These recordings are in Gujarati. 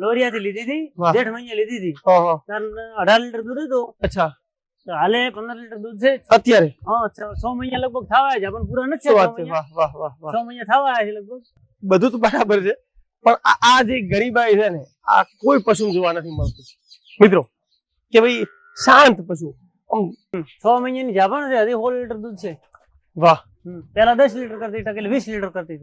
લોરિયા થી લીધી હતી જેઠ મહિને લીધી હતી. અઢાર લીટર દૂધ હતું. અચ્છા. હાલે પંદર લીટર દૂધ છે. અત્યારે? છ મહિના લગભગ થવા છે પણ પૂરા નથી છ? મહિના. થવા છે લગભગ. બધું તો બરાબર છે પણ આ જે ગરીબાઈ છે ને આ કોઈ પશુ જોવા નથી મળતું. મિત્રો કે ભાઈ શાંત પશુ. છ મહિનાની જાપણ છે હજી સોળ લીટર દૂધ છે. વાહ. પેલા દસ લીટર કરતી ટકેલી વીસ લીટર કરતી.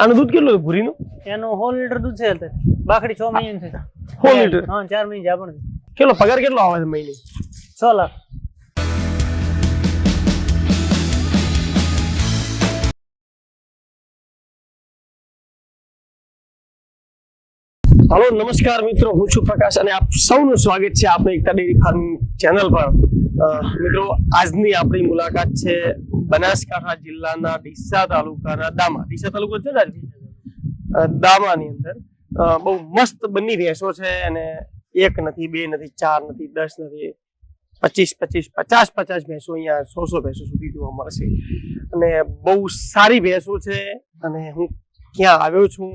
આનું દૂધ કેટલું છે ભૂરીનું? એનું હોલ લીટર દૂધ છે અત્યારે બાકડી છ મહિના છે. હોલ લીટર? હા ચાર મહિના જાપાન છે કેટલો પગાર કેટલો આવે છે મહિને? છ લાખ. હાલો નમસ્કાર મિત્રો. હું છું પ્રકાશ અને આપ સૌનું સ્વાગત છે આપણે એકતા ડેરી ફાર્મ ચેનલ પર. મિત્રો, આજની આપણી મુલાકાત છે બનાસકાંઠા જિલ્લાના ડીસા તાલુકાના દામા. ડીસા તાલુકો છે ને દામાની અંદર. બહુ મસ્ત બની ભેંસો છે અને એક નથી, બે નથી, ચાર નથી, દસ નથી, પચીસ પચીસ, પચાસ પચાસ ભેંસો અહીંયા સો સો ભેંસો સુધી જોવા મળશે. અને બહુ સારી ભેંસો છે અને હું ક્યાં આવ્યો છું,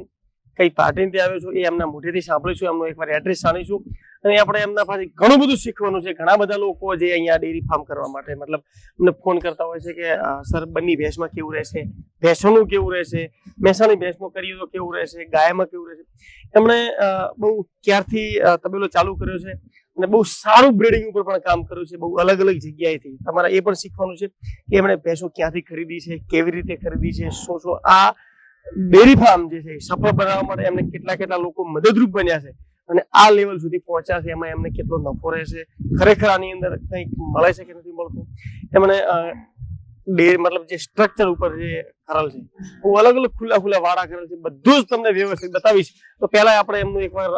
કઈ પાર્ટીથી આવ્યો છું એ એમના મોઢેથી સાંભળ્યું છું. એમનું એકવાર એડ્રેસ જાણીશું અને આપણે એમના પાસે ઘણું બધું શીખવાનું છે. ઘણા બધા લોકો જે અહીંયા ડેરી ફાર્મ કરવા માટે મતલબ અમને ફોન કરતા હોય છે કે સર બંની ભેંસમાં કેવું રહેશે? ભેંસોનું કેવું રહેશે? મહેસાણી ભેંસમાં કરીએ તો કેવું રહેશે? ગાયમાં કેવું રહેશે? એમણે બહુ ક્યારથી તબેલો ચાલુ કર્યો છે અને બહુ સારું બ્રીડિંગ ઉપર પણ કામ કર્યું છે. બહુ અલગ અલગ જગ્યાએથી. તમારે એ પણ શીખવાનું છે કે એમણે ભેંસો ક્યાંથી ખરીદી છે, કેવી રીતે ખરીદી છે, શું શું આ ડેરી ફાર્મ જે છે સફળ બનાવવા માટે એમને કેટલા કેટલા લોકો મદદરૂપ બન્યા છે. અને આ લેવલ સુધી પહોંચ્યા છે એમાં એમને કેટલો નફો રહેશે? ખરેખર આની અંદર કંઈક મળે છે કે નથી મળતું? એમને ડે ડેરી મતલબ જે સ્ટ્રક્ચર ઉપર જે કરેલ છે હું અલગ અલગ ખુલ્લા ખુલ્લા વાડા કરેલ છે બધું જ તમને વ્યવસ્થિત બતાવીશ. તો પહેલા આપણે એમનું એકવાર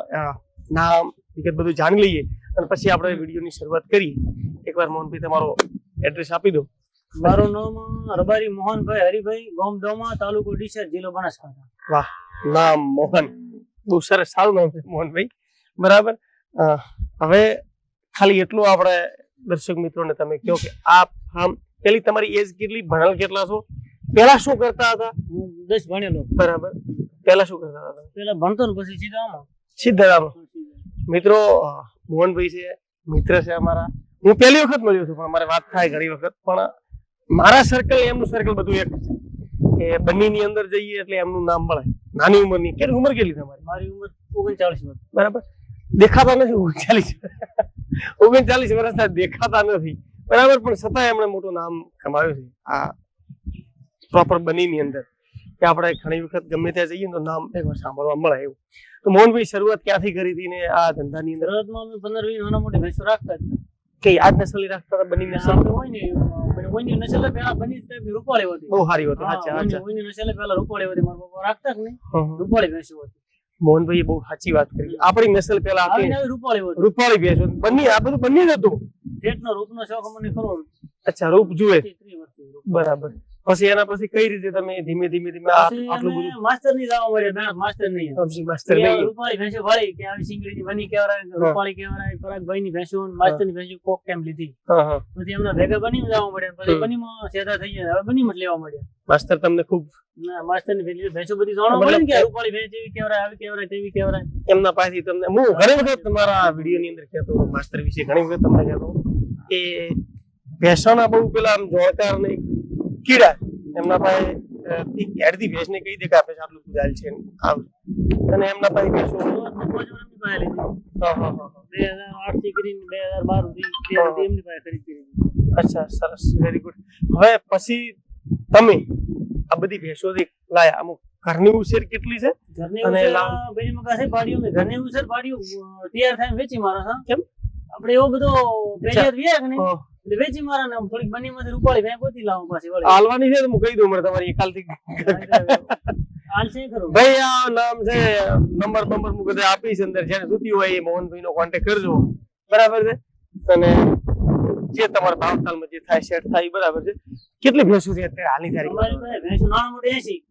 નામ વિગત બધું જાણી લઈએ અને પછી આપણે વિડીયોની શરૂઆત કરીએ. એકવાર મોહનભાઈ તમારો એડ્રેસ આપી દો. મારું નામ રબારી મોહનભાઈ હરિભાઈ ગામ દોમા તાલુકો ડીસર જિલ્લો બનાસકાંઠા. નામ મોહન. બહુ સરસ સારું નામ છે મોહનભાઈ. બરાબર? હવે ખાલી એટલું આપણે દર્શક મિત્રોને તમે કહો કે આ ફાર્મ પેલી તમારી એજ કેટલી? ભણેલ કેટલા છો? પેલા શું કરતા હતા? દસ ભણેલો. બરાબર. પેલા શું કરતા હતા? પેલા ભણતો ને પછી સીધા આમાં સિદ્ધારામ મિત્રો મોહનભાઈ છે મિત્ર છે અમારા. હું પહેલી વખત મળ્યો છું પણ અમારે વાત થાય ઘણી વખત. પણ મારા સર્કલ એમનું સર્કલ બધું એક છે. કે બંનેની અંદર જઈએ એટલે એમનું નામ મળે. નાની ઉંમરની. કેટલી ઉંમર કેટલી તમારી? મારી ઉંમર ઓગણચાળીસ વર્ષ. બરાબર? દેખાતા નથી ઓગણચાલીસ ઓગણચાલીસ વર્ષના દેખાતા નથી. બરાબર પણ છતાં એમણે મોટું નામ કમાવ્યું છે. આ પ્રોપર બનીની અંદર. કે આપણે ઘણી વખત ગમે ત્યાં જઈએ તો નામ એકવાર સાંભળવા મળે એવું. તો મોહનભાઈ શરૂઆત ક્યાંથી કરી હતી ને આ ધંધાની અંદર? શરૂઆતમાં અમે પંદર વીસ નાના મોટી ભેંસો રાખતા હતા. કે આજ નસલી રાખતા હતા બની નસલ? હોય ને પેલી નસલ પહેલા બની તે રૂપાળી હતી. બહુ સારી હતી અચ્છા અચ્છા. ઓયની નસલ પહેલા રૂપાળી હતી મારા પપ્પા રાખતા કે નહીં. રૂપાળી ભેંસો હતી. મોહનભાઈએ બહુ સાચી વાત કરી. આપણી નસલ પેલા હતી રૂપાળી રૂપાળી ભેંસ. બંને આ બધું બંને જ હતું. જેટનો રૂપનો શોખ મને ખરો. અચ્છા રૂપ જુએ. બરાબર. પછી એના પછી કઈ રીતે તમે ધીમે ધીમે ધીમે આટલું બધું માસ્ટરની જવા મળ્યા ના માસ્ટર નહીં. સબ્જી માસ્ટર નહીં. રૂપાળી ભેંસો વાળી કે આવી સિંગડીની બની કેવરાય રૂપાળી કેવરાય પરાગભાઈ ની ભેંસો માસ્ટરની ભેંસો કોક ટાઈમ લીધી. પછી એમના ભેગા બની જવા મળ્યા પછી બની માં સેતા થઈ ગયા હવે બની માં લેવા મળ્યા. માસ્ટર તમને ખૂબ ના માસ્ટરની ભેંસો ભેંસો બધી જાણવા મળે કે રૂપાળી ભેંસ એવી કેવરાય આવી કેવરાય તેવી કેવરાય એમના પાસેથી તમને હું ઘણી વખત તમારા વીડિયો ની અંદર કહેતો માસ્ટર વિશે ઘણી વખત તમને કહેતો કે ભેંસોના બહુ પેલા આમ જોણકાર ને કીડા એમના પાસે અ, ભેંસને કહી દે કે આ ભેંસ આટલું દૂધ છે આવ. અને એમના પાસે ભેંસો શરૂઆતમાં પાંચ વર્ષની પાસે લીધી હા, હા, હા, હા. બે હજાર આઠથી કરીને બે હજાર બાર સુધી એમની પાસે ખરીદી અચ્છા સરસ. વેરી ગુડ હવે પછી તમે આ બધી ભેંસોથી લાયા અમુક ઘરની ઉછેર કેટલી છે? ઘરની ઉછેર મેં. ઘરની ઉછેર પાડ્યું તૈયાર થાય વેચી મારો હા? કેમ? આપણે એવો બધો પેરિયર વ્યા કે નહીં? વેચી મારા થોડીક બનીમાંથી રૂપાળી ભેંસ ગોતી લાવો પાછી વળી. હાલવાની છે તો હું કહી દઉં મને તમારી એકાલથી. હાલ ખરું. ભાઈ આ નામ છે નંબર નંબર હું કદાચ આપીશ અંદર જેને જોતી હોય એ મોહનભાઈ નો કોન્ટેક્ટ કરજો. બરાબર છે? અને જે તમારા ભાવતાલમાં જે થાય સેટ થાય બરાબર છે. કેટલી ભેંસો છે અત્યારે હાલની તારીખ ભેંસો નાના મોટી એસી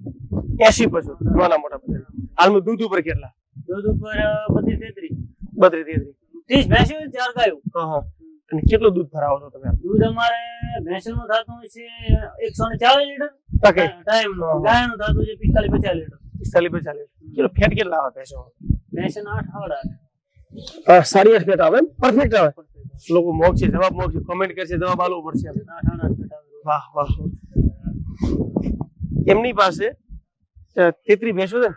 એસી પશુ નાના મોટા બધા. હાલમાં દૂધ ઉપર કેટલા? દૂધ ઉપર બત્રીસ તેત્રીસ. બત્રીસ તેત્રીસ. ત્રીસ ભેંસો ચાર ગાયું. હા હા. અને કેટલું દૂધ ભરાવો છો તમે? દૂધ અમારે ભેંસનું થતું હોય છે એકસો ને ચાલીસ લીટર. ટકે. ટાઈમ નો ગાયનું થતું છે પિસ્તાલીસ પચાસ લીટર. પિસ્તાલીસ પચાસ લીટર. કેટલો ફેટ કેટલા આવે ભેંસો? ભેંસન આઠ આવડા. સારી આઠ ફેટ આવે પરફેક્ટ આવે? લોકો મોગ છે જવાબ મોગ છે કમેન્ટ કરશે જવાબ આલવો પડશે આઠ આઠ ફેટ આવે. વાહ વાહ. એમની પાસે તેત્રી ભેંસો છે?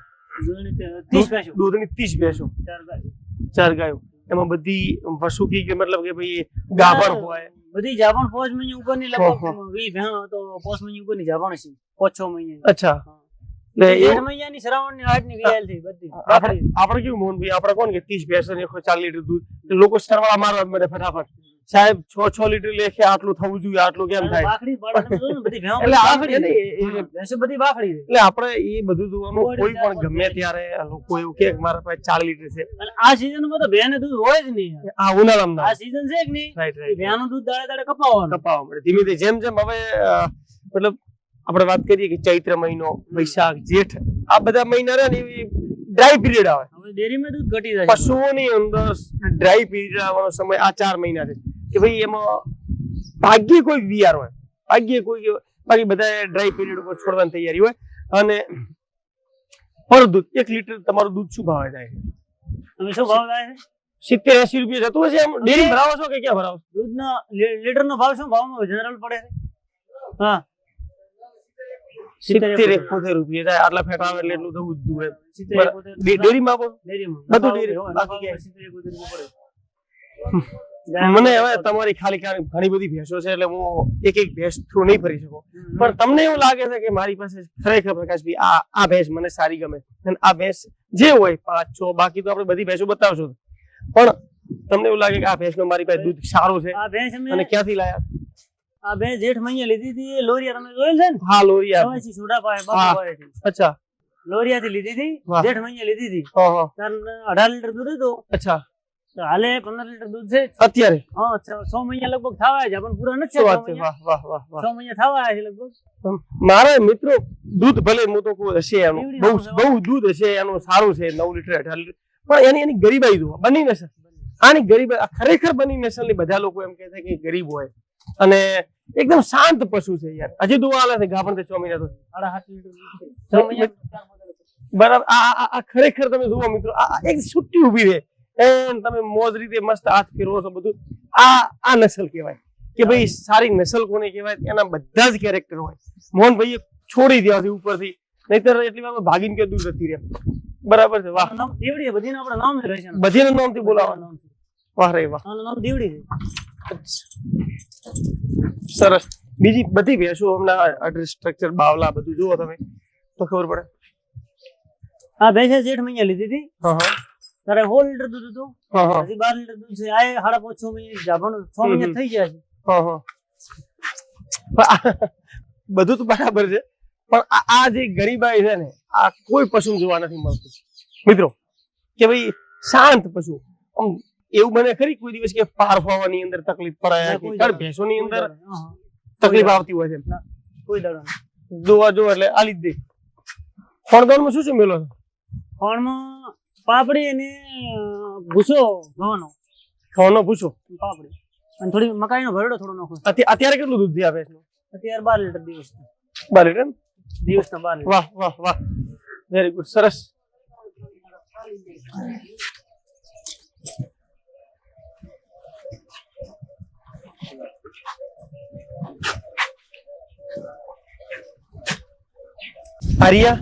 દૂધની ત્રીસ ભેંસો. દૂધની ત્રીસ ભેંસો. ચાર ગાય. ચાર ગાયો. એમાં બધી વસુકી કે મતલબ કે ભાઈ ગાભણ હોય. બધી જાવણ પોચ મહિને ઉપરની. લગભગ વી ભેણ તો પાંચ મહિને ઉપરની જાવણ છે પોચ છ મહિને. અચ્છા. એટલે એ મહિનાની શ્રાવણની આઠની વિયાલ થઈ બધી. આપણે આપણે કેવું મોહનભાઈ આપણે કોણ કે ત્રીસ ભેંસો ને 40 લીટર દૂધ? લોકો સરવાળા મારવા મને ફટાફટ. સાહેબ છ છ લીટર લેખે આટલું થવું જોઈએ આટલું કેમ થાય? એટલે આપણે એ બધું જોવાનું કોઈ પણ ગમે ત્યારે લોકો એવું કે મારા પાસે ચાર લીટર છે. આ સીઝનમાં તો ભેંને દૂધ હોય જ નહીં. આ ઉનાળામાં આ સીઝન છે કે નહીં? રાઈટ રાઈટ ભેંનું દૂધ દાડે દાડે કપાવવાનું. કપાવવા મળે. ધીમે ધીમે જેમ જેમ હવે મતલબ આપણે વાત કરીએ કે ચૈત્ર મહિનો વૈશાખ જેઠ આ બધા મહિના રહે ને એવી ડ્રાય પીરિયડ આવે. ડેરીમાં દૂધ ઘટી જાય પશુઓની અંદર ડ્રાય પીરિયડ આવવાનો સમય આ ચાર મહિના છે. કે ભાઈ એમાં ભાગ્ય કોઈ વીઆર હોય ભાગ્ય કોઈ બાકી બધા ડ્રાય પીરિયડ ઉપર છોડવાની તૈયારી હોય. અને પર દૂધ એક લીટર તમારું દૂધ શું ભાવે તમે શું ભાવ થાય? સિત્તેર એસી રૂપિયા જતું હશે એમ? ડેરી ભરાવો છો કે ક્યાં ભરાવો દૂધ દૂધનો લીટર નો ભાવ શું? ભાવમાં જનરલ પડે છે? હા. સિત્તેર એકોતેર. રૂપિયા થાય. આટલા ફેટ આવે એટલે એટલું થવું સિત્તેર બરાબર. ડેરીમાં આપો. બધું ડેરી, હોય, બાકી સિત્તેર એકોતેર રૂપિયા પડે. મને હવે તમારી ખાલી ઘણી બધી ભેંસો છે એટલે હું એક એક ભેંસ થ્રુ નહીં ફરી શકું. પણ તમને એવું લાગે છે કે મારી પાસે ખરેખર પ્રકાશભાઈ આ આ ભેંસ મને સારી ગમે અને આ ભેંસ જે હોય પાંચ છ બાકી તો આપણે બધી ભેંસો બતાવશો. પણ તમને એવું લાગે કે આ ભેંસનું મારી પાસે દૂધ સારું છે? અને ક્યાંથી લાયા? આ ભેંસ જેઠ મહિને લીધી હતી લોરિયા તમે જોયેલ છે ને? હા લોરિયા. બાપુ પાસેથી. અચ્છા. લોરિયાથી લીધી હતી. જેઠ મહિને લીધી હતી. હા હા. ત્યારે અઢાર લીટર દૂધ હતું. અચ્છા. હાલે પંદર લીટર દૂધ છે. અત્યારે? હા છ છ મહિના લગભગ થવા છે પણ પૂરા નથી વાત છે? વાહ વાહ વાહ વાહ છ મહિના થવા છે લગભગ. મારા મિત્રો દૂધ ભલે હું તો કહું હશે એનું. બહુ બહુ દૂધ હશે એનું સારું છે નવ લીટર અઢાર લીટર. પણ એની એની ગરીબાઈ જુઓ બની નસલ આની ગરીબ આ ખરેખર બની નસલની બધા લોકો એમ કહે છે કે ગરીબ હોય. અને એકદમ શાંત પશુ છે યાર. હજી દુવા આલે છે ગાભણ તે 6 મહિના તો. સાડા સાત લીટર 6 મહિના. બરાબર આ આ- ખરેખર તમે જુઓ મિત્રો આ આ એક છુટ્ટી ઊભી રહે. એમ તમે મોજ રીતે મસ્ત હાથ ફેરવો છો બધું. આ આ નસલ કહેવાય. કે ભાઈ સારી નસલ કોને કહેવાય? એના બધા જ કેરેક્ટર હોય. મોહનભાઈએ છોડી દેવા ઉપરથી. નહીતર એટલી વાર ભાગીને કે દૂર નથી રહ્યા બરાબર છે વાહ. નામ દેવડી બધીને આપણે નામ રહે છે. બધીના નામથી બોલાવવાનું નામ વાહ રે વાહ. નામ દેવડી સરસ. બીજી બધી ભેંસો હમણાં અડર સ્ટ્રક્ચર બાવલા બધું જુઓ તમે. તો ખબર પડે. આ ભેંસે જેઠ મહિના લીધી હતી. હા હા. ત્યારે હોલ લીટર દૂધ હતું? હજી બાર લીટર દૂધ છે. આ સાડા પાંચ છ મહિને જાભણ છ મહિને થઈ ગયા છે. આ- બધું તો બરાબર છે. પણ આ આ જે ગરીબાઈ છે ને આ કોઈ પશુ જોવા નથી મળતું. મિત્રો કે ભાઈ શાંત પશુ. એવું બને ખરી કોઈ દિવસ કે પાર ફાવવાની અંદર તકલીફ પડે કે દાડો. ભેંસોની અંદર. તકલીફ આવતી હોય છે. કોઈ દાડો જોવા જોવા એટલે આલી જ દે. ફળદોનમાં શું શું મેલો ખોળમાં પાપડી અને ભૂસો ઘઉંનો. ઘઉંનો ભૂસો? પાપડી. અને થોડી મકાઈનો ભરડો થોડો નાખો. અત્યારે કેટલું દૂધ છે આપે છે? અત્યારે બાર લીટર દિવસ. બાર લીટર? દિવસ દિવસના બાર વાહ વાહ વાહ. વેરી ગુડ સરસ. આર્યા?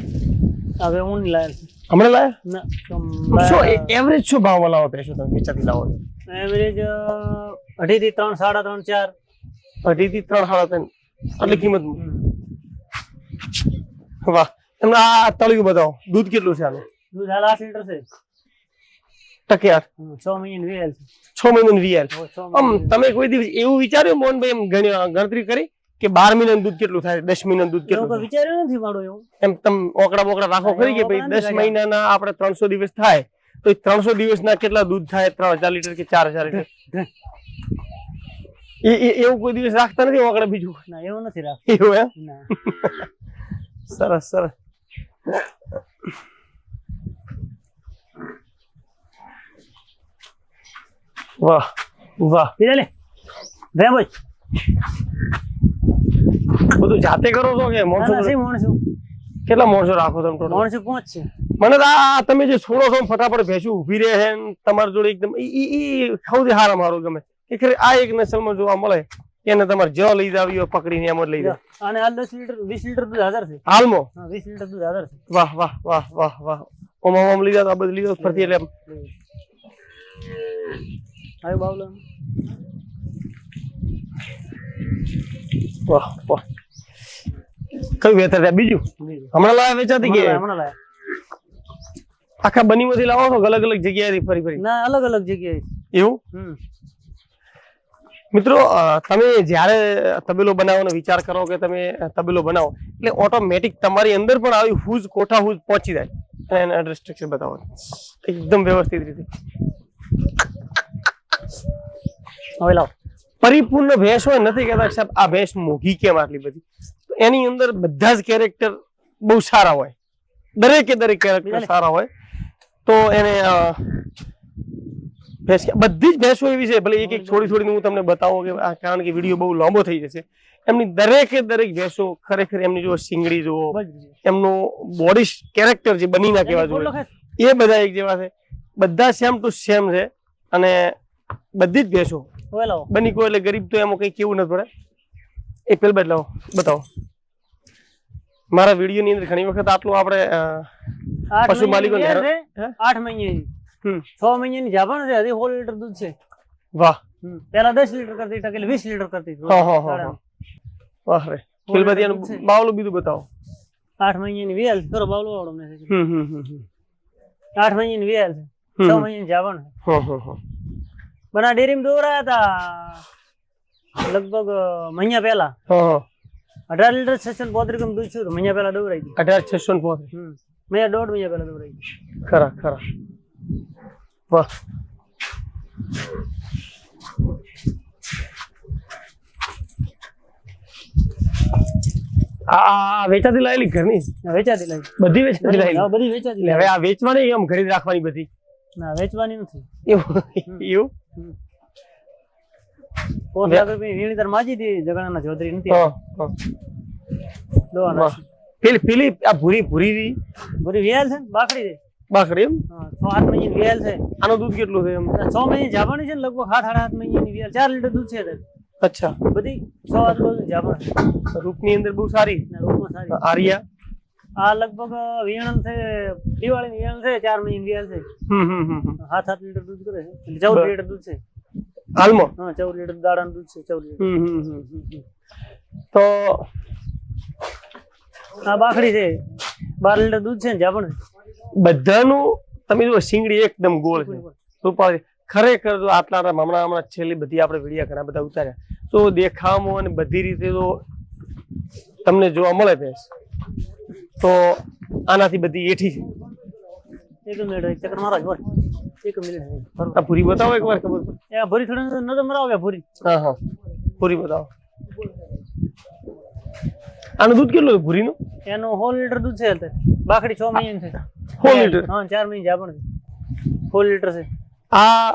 હવે હું લાયલ લાયેલ હમણાં લાયા? શું એવરેજ શું ભાવમાં લાવો પેશો તમે વેચાતી લાવો છો? એવરેજ અઢી થી ત્રણ સાડા ત્રણ ચાર. અઢી થી ત્રણ સાડા ત્રણ. આટલી કિંમત વાહ. તમને આ તળિયું બતાવો. દૂધ કેટલું છે આનું? દૂધ હાલ આઠ લીટર છે. ટકે આઠ. હમ, છ મહિને છ મહિના વીએલ આમ તમે કોઈ દિવસ એવું વિચાર્યું? મોહનભાઈ એમ ગણતરી કરી? કે બાર મિલિયન દૂધ કેટલું થાય? દસ મહિનાનું દૂધ કેટલું વિચાર્યું નથી મારો એવું? એમ તમે ઓકડા બોકડા રાખો ખરી કે ભાઈ દસ મહિનાના આપણે ત્રણસો દિવસ થાય તો ત્રણસો દિવસના કેટલા દૂધ થાય? ત્રણ હજાર લીટર કે ચાર હજાર લીટર? એવું કોઈ દિવસ રાખતા નથી ઓકડા બીજું? ના એવું નથી રાખ એવું એમ? સરસ સરસ. વાહ વાહ. ભાઈ લે? ભે બોલ. બધું જાતે કરો છો કે માણસો ના કેટલા મોણસો રાખો તમે ટોટલ મોણસો પાંચ છે. મને તો આ તમે જે છોડો છો ફટાફટ ભેંસું ઊભી રહે છે તમારી જોડે એકદમ ઈ ઈ- સૌથી હારા મારું ગમે. કે ખરે આ એક નસલમાં જોવા મળે એને તમારે જો લઈ જાવ પકડીને એમ જ લઈ જાવ. અને આ દસ લીટર વીસ લીટર દૂધ હાજર છે. હાલમાં? હા લીટર દૂધ હાજર છે. વાહ વાહ વાહ વાહ વાહ. ઓમ ઓમ લઈ જાવ આ બધું લઈ જાવ ફરતી એટલે આવ્યો બાવલો. વાહ વાહ. કયું વેતર છે? બીજું. હમણાં લાવ્યા વેચાતી કે હમણાં લાવ્યા આખા બની બનીમાંથી લાવો છો? અલગ અલગ જગ્યાએથી ફરી ફરી? ના અલગ અલગ જગ્યાએ. એવું? મિત્રો તમે જ્યારે તબેલો બનાવવાનો વિચાર કરો કે તમે તબેલો બનાવો એટલે ઓટોમેટિક તમારી અંદર પણ આવી હુજ કોઠા હુજ પહોંચી જાય. અને એના રિસ્ટ્રિક્શન બતાવો. એકદમ વ્યવસ્થિત રીતે. હવે લાવો. પરિપૂર્ણ ભેંસ હોય નથી કહેતા સાહેબ આ ભેંસ મોઘી કેમ આટલી બધી? એની અંદર બધા જ કેરેક્ટર બહુ સારા હોય. દરેકે દરેક કેરેક્ટર સારા હોય. તો એને ભેંસ બધી જ ભેંસો એવી છે ભલે એક એક થોડી થોડી હું તમને બતાવું કે આ કારણ કે વીડિયો બહુ લાંબો થઈ જશે. એમની દરેકે દરેક ભેંસો ખરેખર એમની જો સિંગડી જુઓ એમનો બોડી કેરેક્ટર જે બની ના કેવા જોઈએ એ બધા એક જેવા છે. બધા સેમ ટુ સેમ છે. અને બધી જ ભેંસો. બની કોઈ એટલે ગરીબ તો એમાં કઈ કેવું નથી પડે. એ પેલ બદલાવો બતાવો. મારા વીડિયો ની અંદર ઘણી વખત આટલું આપણે પશુ છે, આઠ મહિનાની. છ મહિનાની જાપાન છે હજી સોળ લીટર દૂધ છે. વાહ. પેલા દસ લીટર કરતી ટકેલી વીસ લીટર કરતી. વાહ રે. બધી બાવલું બીજું બતાવો. આઠ મહિનાની વેલ કરો બાવલો વાળો મેસેજ. આઠ મહિનાની વેલ છે છ. મહિનાની જાપાન છે. બના ડેરીમાં દોરાયા હતા લગભગ મહિના પહેલા. અઢાર લીટર સેશન પોત્રીસ ગ્રામ દૂધ છું તો મહિના પહેલા દોરાઈ ગયું. અઢાર છસો ને પોત્રીસ. મહિના દોઢ મહિના પહેલા દોરાઈ ગયું. ખરા ખરા. વાહ. આ વેચાતી લાયેલી ઘરની? વેચાતી લાવી બધી વેચાતી લાયેલી? બધી વેચાતી હવે આ વેચવાની એમ ખરીદ રાખવાની બધી? ના વેચવાની નથી. એવું એવું? પોત લાખ રૂપિયા વીણી તાર માજી હતી જગણાના ચૌધરી નથી. હા હા. પેલી પેલી આ ભૂરી ભૂરી રી પૂરી વેલ છે બાકડી એમ? હા, છ આઠ મહિનાની વેલ છે. આનું દૂધ કેટલું છે એમ? છ મહિને જાપાની છે ને લગભગ સાત સાડા સાત મહિનાની વેલ. ચાર લીટર દૂધ છે. અચ્છા. બધી છ આઠ છે રૂપની અંદર બહુ સારી? રૂપમાં સારી. આર્યા? આ લગભગ વિયણ છે દિવાળી વિયાણ છે ચાર મહિની વિયાણ છે. સાત સાત લીટર દૂધ કરે છે. એટલે ચૌદ. લીટર દૂધ છે. હાલમાં? હા ચૌદ લીટર દાડાનું દૂધ છે ચૌદ લીટર. તો આ બાખડી છે. બાર લીટર દૂધ છે ને જાપણ બધાનું તમે જુઓ સિંગડી એકદમ ગોળ છે. રૂપાળી ખરેખર જો આટલા આટલા હમણાં હમણાં છેલ્લી બધી આપણે વિડીયા ઘણા બધા ઉતાર્યા. તો દેખાવમાં અને બધી રીતે તો તમને જોવા મળે ભેંસ. તો આનાથી બધી એઠી છે. એક મિનિટ ચક્કર મારો બોલ. એક મિનિટ. આ પૂરી બતાવો એકવાર ખબર એ ભૂરી થોડી નજર મરાવો ભૂરી. હા હા. પૂરી બતાવો. આનું દૂધ કેટલું છે ભૂરીનું? એનું હોલ લીટર દૂધ છે અત્યારે બાકડી છ મહિનાની છે. હોલ લીટર? હા ચાર મહિને જાપણ છે હોલ લીટર છે. આ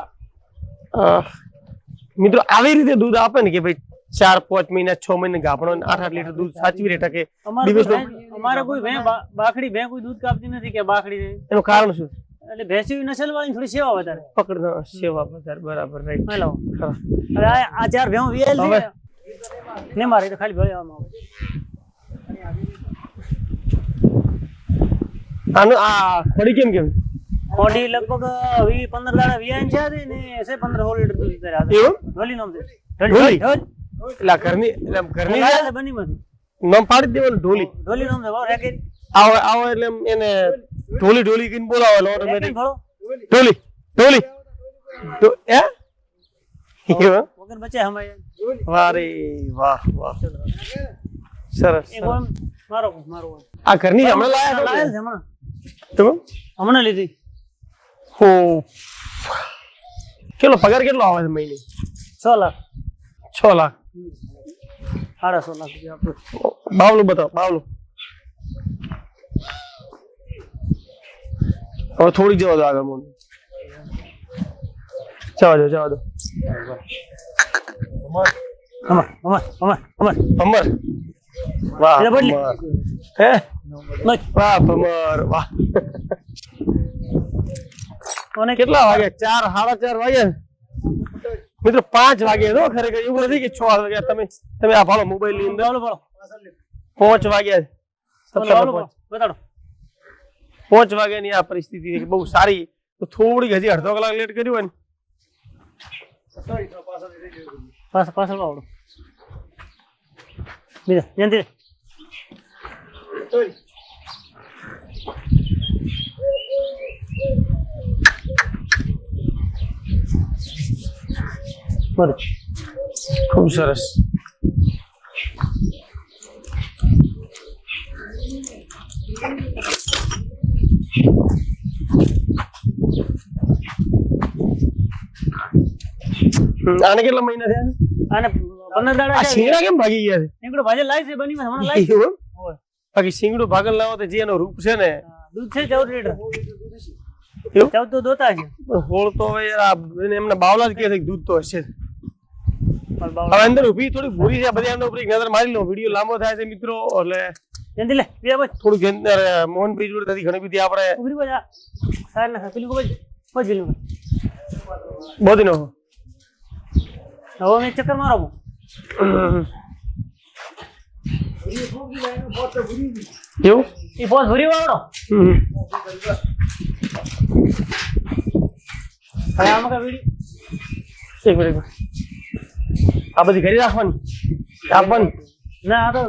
મિત્રો આવી રીતે દૂધ આપે ને કે ભાઈ ચાર પાંચ મહિના છ મહિના ગાભણો આઠ આઠ લીટર દૂધ સાચવી રહે ટકે અમારે કોઈ દિવસનું- ભેં- કોઈ ભેં દૂધ કાપતી નથી કે બાખડી એનું કારણ શું? એટલે ભેંસી નસલ વાળી થોડી સેવા વધારે. પકડ સેવા બજાર બરાબર રાઈટ હા. લાવો આ આ ચાર ભેં વેલ ને મારે તો ખાલી ભલે આવે. આનું આ ખોડી કેમ કેમ ખોડી લગભગ વી પંદર દાડા વ્યાન છે ને છે પંદર સોળ લીટર દૂધ અત્યારે એવું? ઢોલી નામ છે. ઢોલી? ઢોલ. એટલે ઘરની એટલે ઘરની. નામ પાડી દેવાનું ઢોલી. ઢોલી નામ આવો આવો એટલે એને ઢોલી ઢોલી કહીને બોલાવો એટલે ઓટોમેટિક ઢોલી. ઢોલી તો એ વગર બચ્ચા હમાય. વાહ વાહ. વાહ સરસ મારો મારો આ ઘરની હમણાં લાયા છો છે હમણાં. તમે? હમણાં લીધી. હો કેટલો પગાર કેટલો આવે છે મહિને? છ લાખ. છ લાખ. સાડા લાખ રૂપિયા બાવલું બતાવો બાવલું. હવે થોડીક જવા દો આગળ મને. જવા દો જવા દો. અમાર અમાર અમાર અમાર વાહ એટલે હે? વાહ ભમર વાહ. કેટલા વાગે? ચાર સાડા ચાર વાગ્યા મિત્રો પાંચ વાગે નો ખરેખર એવું નથી કે છ વાગ્યા તમે તમે આ ભાળો મોબાઈલની અંદર. બોલો પાંચ વાગ્યા. બતાડો. પાંચ વાગ્યાની આ પરિસ્થિતિ બહુ સારી. તો થોડીક હજી અડધો કલાક લેટ કર્યું હોય ને. પાછળ બીજા બોલો ખૂબ સરસ. આને કેટલા મહિના થયા આને અને પંદર દાડા આ શેરા કેમ ભાગી ગયા સિંગડો ભાજે લાવી છે બની હમણાં છે. એવું? હોય. બાકી સિંગડો ભાગલ લાવો તો જે એનો રૂપ છે ને. દૂધ છે 14 લીટર. એવું? ચૌદ તો દોતા છે. હોળ તો હવે યાર આ બાવલા જ કહે છે કે દૂધ તો હશે. હવે અંદર ઊભી થોડી ભૂરી છે બધા એમના ઉપર એક નજર મારી લો વીડિયો લાંબો થાય છે મિત્રો એટલે જલ્દી લે બીજા બસ થોડુંક મોહન મોહનભાઈ જોડે ઘણી બધી આપણે ઉભરી બજા સાર ના પેલું બસ બસ પેલું બોધી નો હવે મેં ચક્કર મારો હું. એવું? એ પોસ ભૂરી વાળો હવે આમાં કઈ વીડી એક મિનિટ. આ બધી ઘરે રાખવાની? રાખવાની? ના આ તો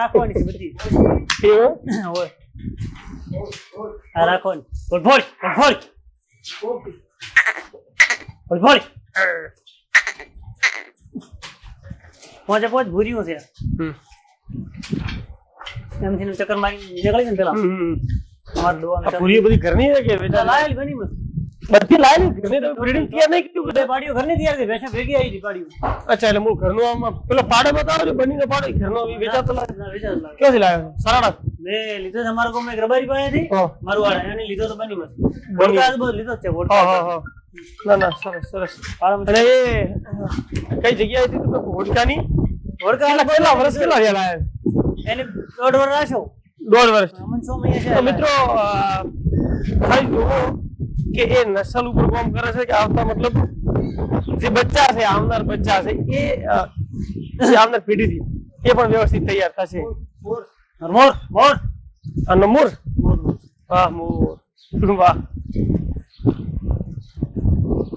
રાખવાની છે બધી. એવું? હોય. આ રાખવાની. ભોળ ભોળ ભોળ ભોળ પહોંચે પહોંચ ભૂર્યું છે. એમથી ચક્કર મારી નીકળી ને પેલા. મારી અમારે દોવાનું પૂરી બધી ઘરની છે કે વેચાણ? ઘણી મસ્ત. બધી લાવી તમે તૈયાર નહીં કીધું બે? પાડીઓ ઘરની તૈયાર થઈ ભેંસો ભેગી આવી હતી પાડીઓ. અચ્છા એટલે મૂળ ઘરનું આમ પેલો પાડો બતાવો છો બનીને પાડો ઘરનો વેચાતો લાગે? ના, વેચાતો ક્યાંથી લાવ્યો સરાડા મે લીધો છે અમારા કોમે રબારી પાસેથી મારું એને લીધો તો બની મસ્ત આજુબાજુ લીધો છે હા હા હા. ના ના સરસ સરસ. અને એ કઈ જગ્યાએ હતી તમે? હોડકાની વોડકા કેટલા વર્ષ કેટલા થયા લાયા? એને દોઢ વર્ષ દોઢ વર્ષ મિત્રો ખાલી જુઓ. કે એ નસલ ઉપર કામ કરે છે કે આવતા મતલબ જે બચ્ચા છે આવનાર બચ્ચા છે એ આવનાર પેઢીથી એ પણ વ્યવસ્થિત તૈયાર થશે. મોર મોર અને મોર. વાહ મોર. વાહ.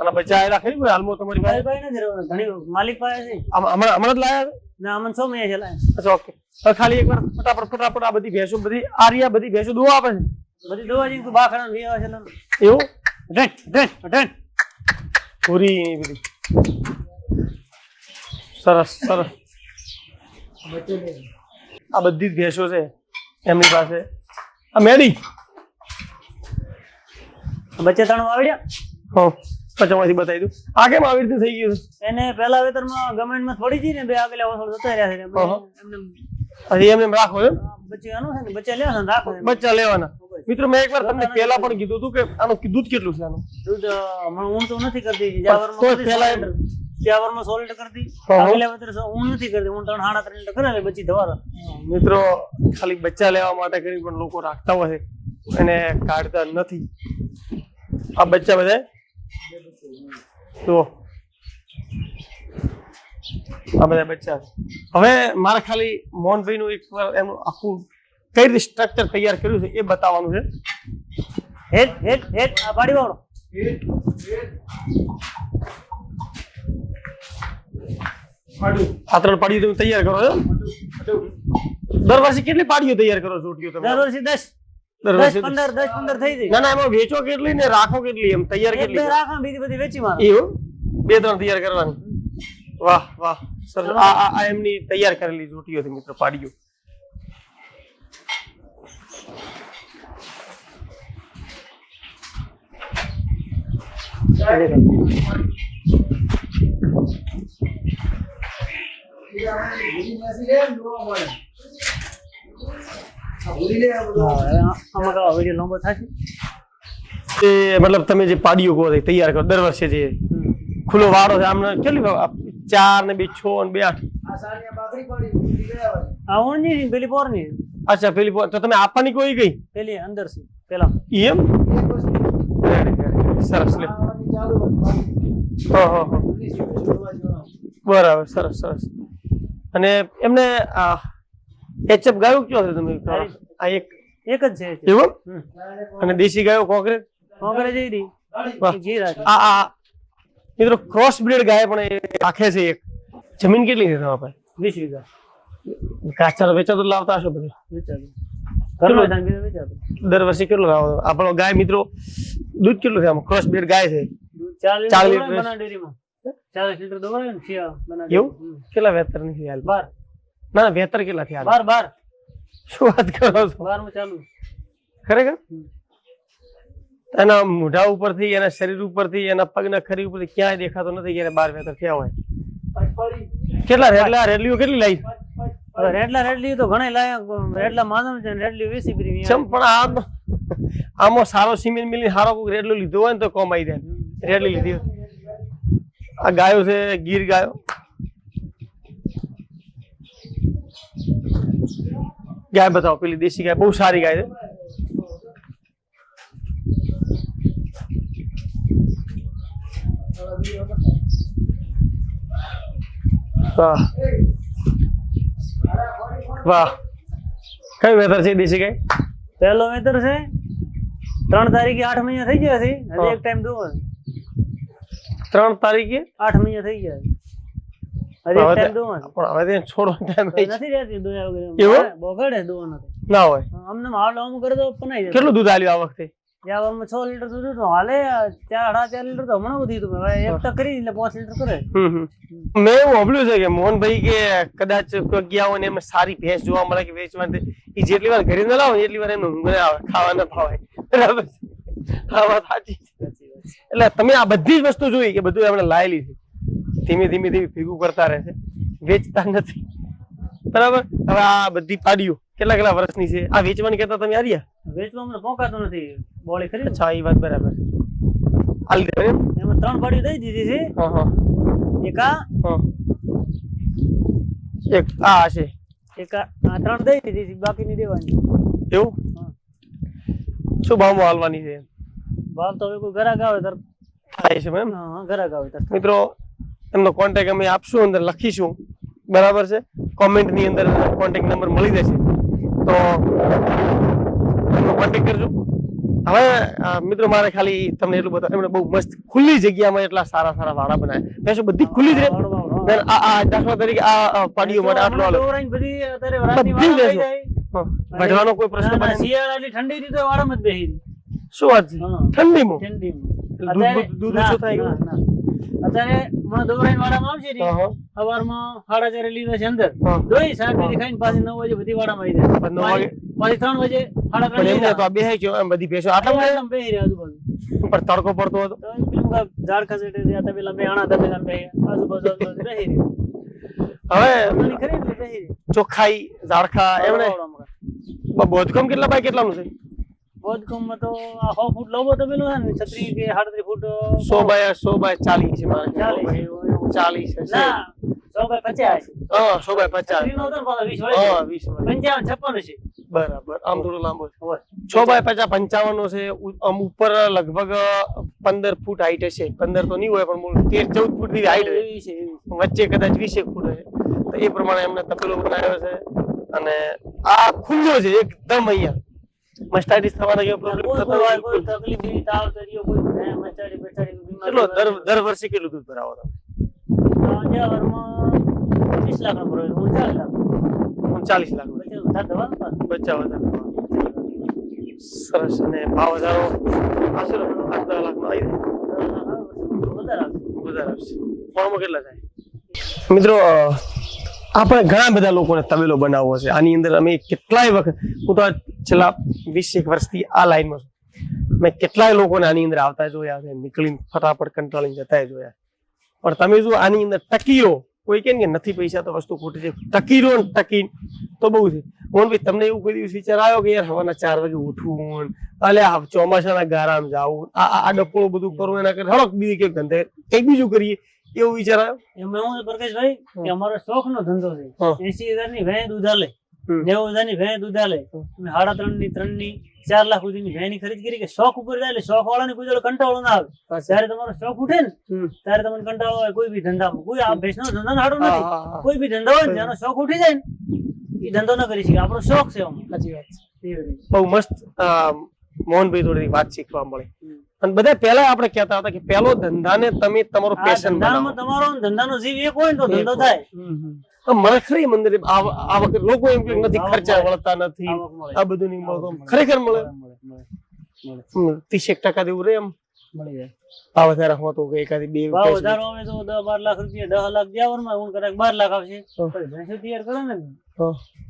અને બચ્ચા એ ખરી કોઈ હાલમાં તમારી પાસે? ભાઈ નથી ઘણી માલિક પાસે છે. હમણાં હમણાં જ લાયા છે? ના અમન સો મેં છે લાયા. અચ્છા ઓકે. ખાલી એકવાર ફટાફટ ફટાફટ આ બધી ભેંસો બધી આર્યા બધી ભેંસો દોવા આપે છે? બધી દોવા જેવી બા ખરા છે એવું? અઢેણ, અઢેણ, અઢેણ. પૂરી બધી સરસ સરસ. આ બધી જ ભેંસો છે એમની પાસે. આ મેડી. બચ્ચે ત્રણ વાવડ્યા હા પચામાંથી બતાવી દઉં. આ કેમ આવી રીતે થઈ ગયું એને પહેલા વેતરમાં ગવર્મેન્ટમાં થોડી જી ને બે આગળ ઓછળ જતા રહ્યા છે. એમને હજી એમ રાખો એમ? બચ્ચે લેવાના મિત્રો મેં એકવાર તમને પેલા પણ કીધું હતું કે આનું દૂધ કેટલું છે આનું? દૂધ અ, તો નથી કરતી જાવરમાં કરતી. નથી ઊણ ત્રણ કરે બચી બચ્ચી મિત્રો ખાલી બચ્ચા લેવા માટે કરી પણ લોકો રાખતા હોય એને કાઢતા નથી. આ બચ્ચા બધા તો છે. હવે મારે ખાલી મોહનભાઈ નું એક એનું આખું કઈ રીતે સ્ટ્રક્ચર તૈયાર કર્યું છે એ બતાવવાનું છે. હેડ હેડ હેડ આ વાળો. આ ત્રણ પાડીઓ તમે તૈયાર કરો છો? દર વર્ષે કેટલી પાડીઓ તૈયાર કરો છો તમે? દર વર્ષે દસ. ના ના એમાં વેચો કેટલી ને રાખો કેટલી એમ? તૈયાર કેટલી? રાખો બીજી બધી વેચી મારો. એવું? બે ત્રણ તૈયાર કરવાની. વાહ વાહ સર. આ આ એમની તૈયાર કરેલી રોટીઓ છે મિત્રો પાડીઓ. આમાં મતલબ તમે જે પાડીઓ કહો તૈયાર કરો. દર વર્ષે જે ખુલ્લો વાડો છે આમને કેટલી ચાર ને બે છ ને બે આઠ. આ પેલી પોરની. અચ્છા પેલી પો- તો તમે આપવાની કોઈ ગઈ? પેલી અંદર છે પેલા. એમ. સરસ લે. બરાબર સરસ સરસ. અને એમને આ એચએફ ગાયો કયો છે તમે? આ એક. એક જ છે એવું અને દેશી ગાયો કોંગ્રેસ કોંગ્રેસ જઈ રહી. આ આ મિત્રો ક્રોસ બ્રીડ ગાય પણ રાખે છે એક. જમીન કેટલી છે તમારા વીસ વીઘા. વેચાતો લાવતા હશો બધું વેચાતું. દર વર્ષે કેટલું લાવો? આપણો ગાય મિત્રો દૂધ કેટલું છે આમ? ક્રોસ બ્રીડ ગાય છે. ચાર લીટર એવું? કેટલા વેતર નથી હાલ? બાર. ના ના વેતર કેટલા થયા બાર બાર. શું વાત કરો છો? બાર ચાલુ. ખરેખર. એના મોઢા ઉપરથી એના શરીર ઉપરથી એના પગના ખરી ઉપરથી ક્યાંય દેખાતો નથી કે એને બાર વેતર થયા હોય. કેટલા રેડલા રેડલીઓ કેટલી લાવી રેડલા રેડલી તો ઘણા લાયા રેડલા માનવ છે રેડલી વેસી પ્રીમિયમ ચમ પણ આમ આમાં સારો સિમેન્ટ મિલી સારો કોઈ રેડલો લીધો હોય ને તો કમાઈ જાય રેડલી લીધી આ ગાયો છે ગીર ગાયો. ગાય બતાવો પેલી દેશી ગાય બહુ સારી ગાય છે. વાહ વાહ કઈ વેતર છે દેશી ગાય પહેલો વેતર છે ત્રણ તારીખે આઠ મહિના થઈ ગયા છે હજી હા. એક ટાઈમ દોવો ત્રણ તારીખે? આઠ મહિના થઈ ગયા છે. હજી એક હવે ટાઈમ તે- દોવો પણ હવે તેને છોડો ટાઈમ નથી રહેતી દોયા વગર. એવું? બગડે દોવા નથી ના હોય. અમને હાલ અમુક કરે તો પનાઈ જાય કેટલું દૂધ આલ્યું આ વખતે? ત્યાં વારમાં છ લીટર દૂધ હતું હાલે ચાર અઢા ચાર લીટર તો હમણાં વધી હતું એક તો કરી એટલે પાંચ લીટર કરે. મેં એવું સાંભળ્યું છે કે મોહનભાઈ કે કદાચ કોઈ ગયા હોય ને એમાં સારી ભેંસ જોવા મળે કે વેચવાની એ જેટલી વાર ઘરે ન લાવો એટલી વાર એમને ઊંઘ આવે ખાવા ન ભાવે. બરાબર આ વાત સાચી છે. એટલે તમે આ બધી જ વસ્તુ જોઈ કે બધું એમણે લાયેલી છે. ધીમે ધીમે ધીમે ભેગું કરતા રહે છે. વેચતા નથી. બરાબર? હવે આ બધી પાડીઓ કેટલા કેટલા વર્ષની છે? આ વેચવાની કહેતા તમે આર્યા વેચવા અમને પોકાતું નથી. બોળી કરી અચ્છા એ વાત બરાબર. હાલ દે એમ? ત્રણ પાડી દઈ દીધી છે. હા હા. એક આ હા. એક આ છે. એક આ ત્રણ દઈ દીધી છે બાકીની દેવાની. એવું. શું ભાવમાં હાલવાની છે? ભાવ તો કોઈ ઘરાક આવે તાર થાય છે મેમ હા ઘરાક આવે તાર. મિત્રો એમનો કોન્ટેક્ટ અમે આપશું અંદર લખીશું. બરાબર છે? કોમેન્ટની અંદર કોન્ટેક્ટ નંબર મળી જશે. તો કોન્ટેક્ટ કરજો. હવે મિત્રો મારે ખાલી તમને એટલું બતાવ. એમણે બહુ મસ્ત ખુલ્લી જગ્યામાં એટલા સારા સારા વાડા બનાવ્યા. ભેંસો બધી ખુલ્લી જ રહે વાળો વાળો, આ દાખલા તરીકે આ પાડીઓ માટે આટલો આલો. બધી વાળા. હા, વઢવાનો કોઈ પ્રશ્ન ના, ના, બને નહીં. શિયાળા આટલી ઠંડી થી તો વાળામાં જ બેહી. શું વાત છે. ઠંડીમાં? ઠંડીમાં. દૂધ- દૂધ ઓછું થાય. અત્યારે હમણાં દોરાઈને વાડામાં આવશે ને, સવારમાં સાડા ચારે લીધા છે અંદર. દોઈ શાકભાજી ખાઈને પાછી નવ વાગે બધી વાડામાં આવી જાય. પાછી ત્રણ વાગે સાડા તો લીધા. ગયો એમ બધી ભેંસો. આટલા રહ્યા આજુબાજુ. પણ તડકો પડતો હતો. ઝાડ છે, આ તબેલા આણા બે આજુબાજુ બેહી હવે. ચોખ્ખાઈ ઝાડખા એમને? બોધકમ કેટલા બાય કેટલાનું છે? બોધકમમાં તો આ સો ફૂટ લાંબો તબેલો છે ને છત્રી કે સાડત્રીસ ફૂટ સો બાય સો બાય ચાલીસ છે મારે ચાલીસ ના સો બાય પચાસ. હા સો બાય પચાસ. વીસ. પંચાવન છપ્પન છે બરાબર. આમ થોડું લાંબો છે. છ બાય પચાસ પંચાવન છે આમ ઉપર લગભગ પંદર ફૂટ હાઈટ હશે. પંદર તો નહીં હોય પણ તેર ચૌદ ફૂટની હાઈટ છે વચ્ચે કદાચ વીસેક ફૂટ હશે. તો એ પ્રમાણે એમને તપેલો બનાવ્યો છે. અને આ ખુલ્લો છે એકદમ અહીંયા. મસ્ટાડીસ થવાનો જેવો પ્રોબ્લેમ થતો હોય, કોઈ તકલીફ તાવ તરીયો, કોઈ કેટલો દર હોય. દર વર્ષે કેટલું દૂધ ભરાવો તમે? તો અંજાવરમાં 20 લાખનો ભરાયો, હું 40 લાખ. ચાલીસ લાખ વધારે સરસ અને ભાવ વધારો આશરો આઠ દસ લાખ આવી વધારે આવશે. ફોર્મમાં કેટલા થાય? મિત્રો આપણે ઘણા બધા લોકોને તબેલો બનાવવો છે. આની અંદર અમે કેટલાય વખત હું તો છેલ્લા વીસ એક વર્ષથી આ લાઈનમાં છું. મેં કેટલાય લોકોને આની અંદર આવતા જોયા છે નીકળીને ફટાફટ કંટાળીને જતા જોયા પણ તમે જો આની અંદર ટકી રહો કોઈ કે કે નથી પૈસા તો વસ્તુ ખોટી છે. ટકી રહ્યો ટકી તો બહુ છે. મોહનભાઈ તમને એવું કોઈ દિવસ વિચાર આવ્યો કે યાર સવારના ચાર વાગે ઉઠવું અલે આ ચોમાસાના ગારામ જાવું આ ડપોળું બધું કરવું એના કરતા હળક બીજી કંઈક ધંધે કંઈક બીજું કરીએ. એવો વિચાર આવ્યો? એમાં હું પ્રકાશભાઈ કે અમારો શોખ નો ધંધો છે. એસી હજારની વેન દૂધ હાલે નેવું દૂધ આલે. તમે સાડા ત્રણની ત્રણની ચાર લાખ સુધીની ભેંની ખરીદ કરી કે શોખ ઉપર જાય એટલે શોખ વાળાને કોઈ જોડે કંટાળો ના આવે. જયારે તમારો શોખ ઉઠે ને ત્યારે તમને કંટાળો આવે. કોઈ બી ધંધામાં કોઈ આ ભેંસનો ધંધા હાડો નથી. કોઈ બી ધંધા હોય ને જેનો શોખ ઉઠી જાય ને એ ધંધો ન કરી શકે. આપણો શોખ છે. સાચી વાત. બહુ મસ્ત મોહનભાઈ થોડી વાત શીખવા મળે. અને બધા પહેલા આપણે કહેતા હતા કે પહેલો ધંધાને તમે તમારો પેશન ધંધામાં બનાવો. તમારો ધંધાનો જીવ એક હોય ને તો ધંધો થાય. તો મને ખરી મંદિર આ વખતે લોકો એમ કે નથી ખર્ચા. વળતા નથી. આ બધું નહીં મળતું ખરેખર મળે. મળે, મળે, મળે. હમ, ત્રીસ એક ટકા જેવું રે એમ. મળી જાય. ભાવ વધારે હોતો કે એકાદી બે ભાવ વધારો આવે તો દસ બાર લાખ રૂપિયા દસ લાખ જ્યાં માં હું કદાચ બાર લાખ આવશે. પણ ભેંસો તૈયાર કરે ને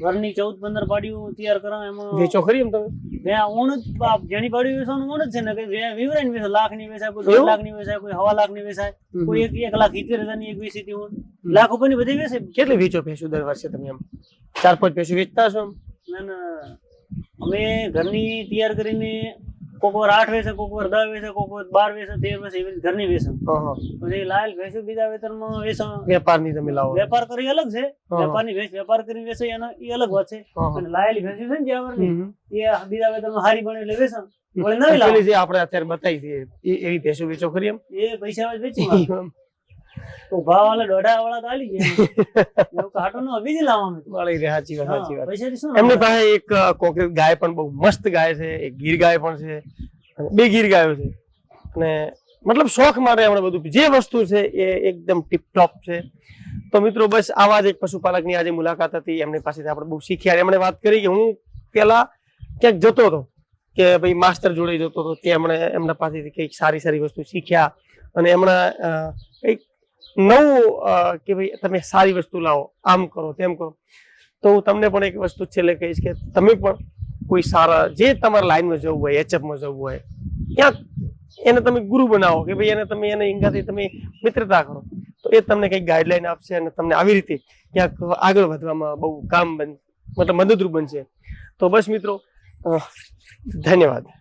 ઘરની ચૌદ પંદર પાડીઓ તૈયાર કરે એમાં વેચો ખરી એમ તમે? ભે- ઊણ જ બાપ જેની પાડી વેચવાનું ઓણ જ છે ને કે ભે- ને વેચે લાખની વેચાય કોઈ? દોઢ લાખની વેચાય કોઈ હવા લાખની વેચાય કોઈ એક એક લાખ સિત્તેર હજારની એક વેચી હતી ઓણ. લાખ ઉપરની બધી વેચે? કેટલી વેચો ભેંસો દર વર્ષે તમે એમ ચાર પાંચ ભેંસો વેચતા છો? ના ના. અમે ઘરની તૈયાર કરીને કોક વાર આઠ વેસે કોક વાર દસ વેસે કોક વાર બાર વેસે તેર વેસે એવી રીતે ઘરની હા. પછી લાલ ભેંસો બીજા વેતરમાં વેપાર વેપારની તમે લાવો. વેપાર કરી અલગ છે. વેપાર વેપારની ભેંસ વેપાર કરી વેસે એનો એ અલગ વાત છે. અને લાયેલી ભેંસ છે ને જે એ બીજા વેતરમાં હારી બને એટલે જે આપણે અત્યારે બતાવી દઈએ એ- એવી ભેંસો વેચો કરી એમ? એ પૈસા વેચી ભાવ વાળા દોઢા વાળા તો આલી જાય. એવું કાંટો નો બીજી લાવવાનું મળી રહે સાચી વાત સાચી વાત. એમની પાસે એક અ, ગાય પણ બહુ મસ્ત ગાય છે એક ગીર ગાય પણ છે બે ગીર ગાયો છે. અને મતલબ શોખ માટે એમણે બધું જે વસ્તુ છે એ એકદમ ટીપટોપ છે. તો મિત્રો બસ આવા જ એક પશુપાલકની આજે મુલાકાત હતી. એમની પાસેથી આપણે બહુ શીખ્યા. એમણે વાત કરી કે હું પેલા ક્યાંક જતો હતો કે ભાઈ માસ્ટર જોડે જતો હતો તે એમણે એમના પાસેથી કંઈક સારી સારી વસ્તુ શીખ્યા. અને એમણે કંઈક નવું કે ભાઈ તમે સારી વસ્તુ લાવો, આમ કરો, તેમ કરો. તો હું તમને પણ એક વસ્તુ છેલ્લે કહીશ કે તમે પણ કોઈ સારા, જે તમારા લાઈનમાં જવું હોય, એચએફમાં જવું હોય, ક્યાંક એને તમે ગુરુ બનાવો કે ભાઈ એને તમે એને ઈંગાથી તમે મિત્રતા કરો, તો એ તમને કંઈક ગાઈડલાઈન આપશે અને તમને આવી રીતે ક્યાંક આગળ વધવામાં બહુ કામ બન, મતલબ મદદરૂપ બનશે. તો બસ મિત્રો ધન્યવાદ.